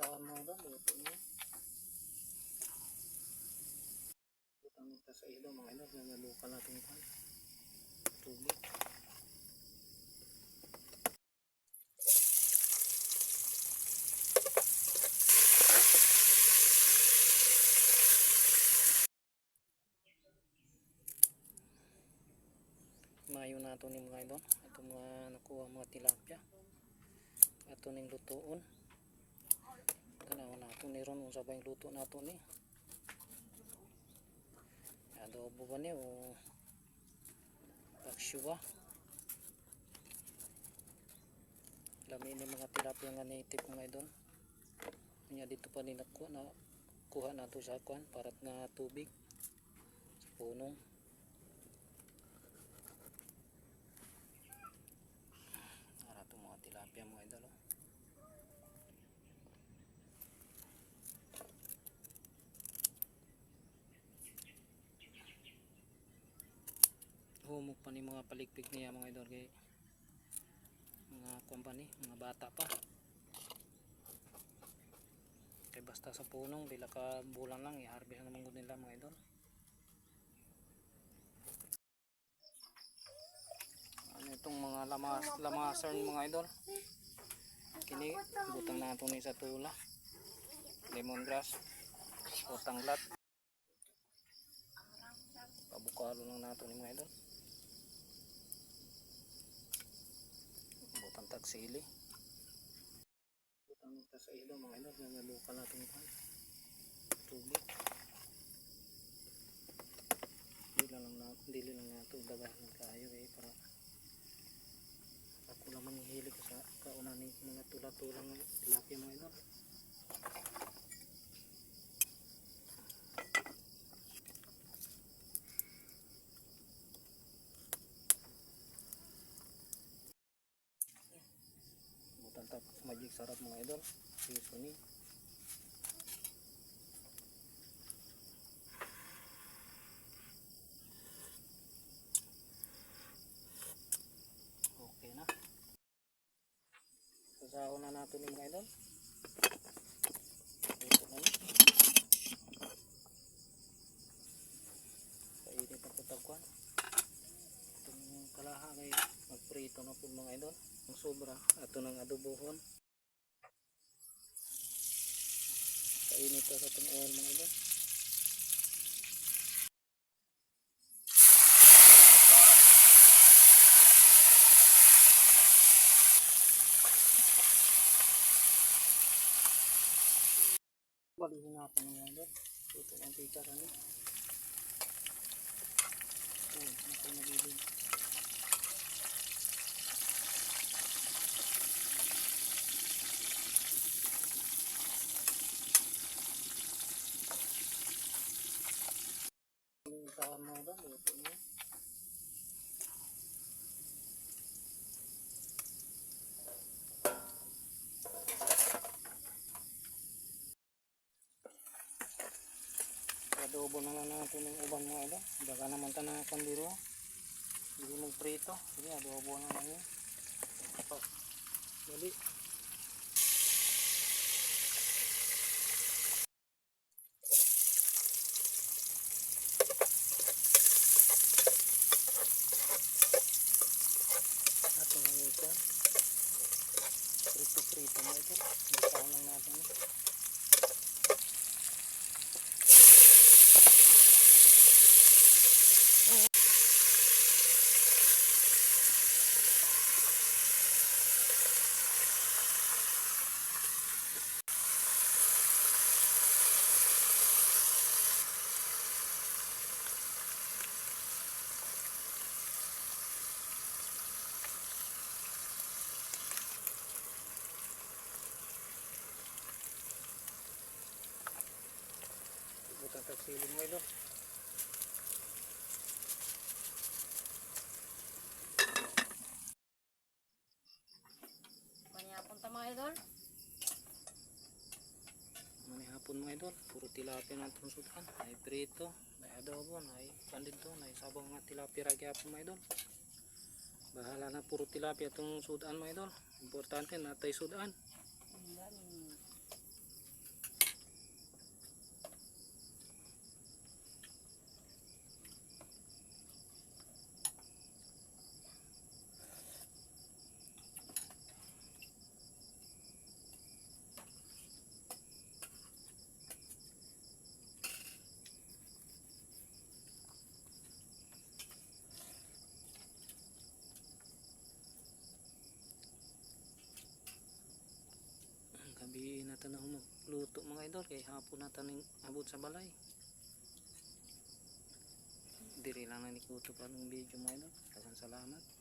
doon, luto niya. Butang nito sa ilo, mga ilo, nanalukan natin pa. Tubig. Mayo na ito ni mga idol. Ito mga nakuha mga tilapia. Ito ning lutoon. Tanaw na ito ni Ron. Kung sabay yung luto na ito ni. Adobo ba ni o paksyo ba? Ni mga tilapia nga native mga idol. Kanya dito pa nila kuha na kuha na ito sa kuhan parat nga tubig sa punong. Ara mga tilapia mga idol. oh. Humok pa ni mga palikpik niya mga idol kay mga company, mga bata pa. Kay basta sa punong, bila ka bulan lang, i-harvest naman gud nila mga idol. Ano itong mga lamas, lamasern mga idol. Kini, butang nato ni sa tula. Lemongrass, o tanglat. Pabukalo lang nato ni mga idol. Butang tagsili. Butang nito sa ilo mga idol, nanalukan natin pa. Tubig. Dili lang na, dili lang nato dagahan kayo eh para ako naman hilig ko sa kauna ni mga tula-tulang tilapia mga idol. Magic sarap mga idol. Piso ni. Okay na. Sasaon na natin yung mga idol. Ito na ni. Kainit ang putagwan. Itong kalaha kay magprito na po mga idol. Ang sobra. Ato ng adobohon. Kainit sa itong oil mga idol. Balihin natin mga idol. Ito ang tika kami. Ito nabilig. Yung saan mo doon, luto niya. Adobo na lang natin ng uban mga ilo. Baka naman ta na kandiro. Hindi mong prito. Sige, adobo na lang yun. Tapos, dali. Prito-prito mo ito. Bitaw lang natin. Tagsilin mo ilo. Panyapon ta mga idol. Mani hapon mga idol, puro tilapia na itong sudan. Ay prito, ay adobo, ay pandito, ay sabang nga tilapia ragi hapon mga idol. Bahala na puro tilapia itong sudan mga idol. Importante natay sudan. Ang dami. Natin na magluto mga idol kay hapon natin yung abot sa balay diri lang na ni Kuto pa ng video mga idol. Daghang salamat.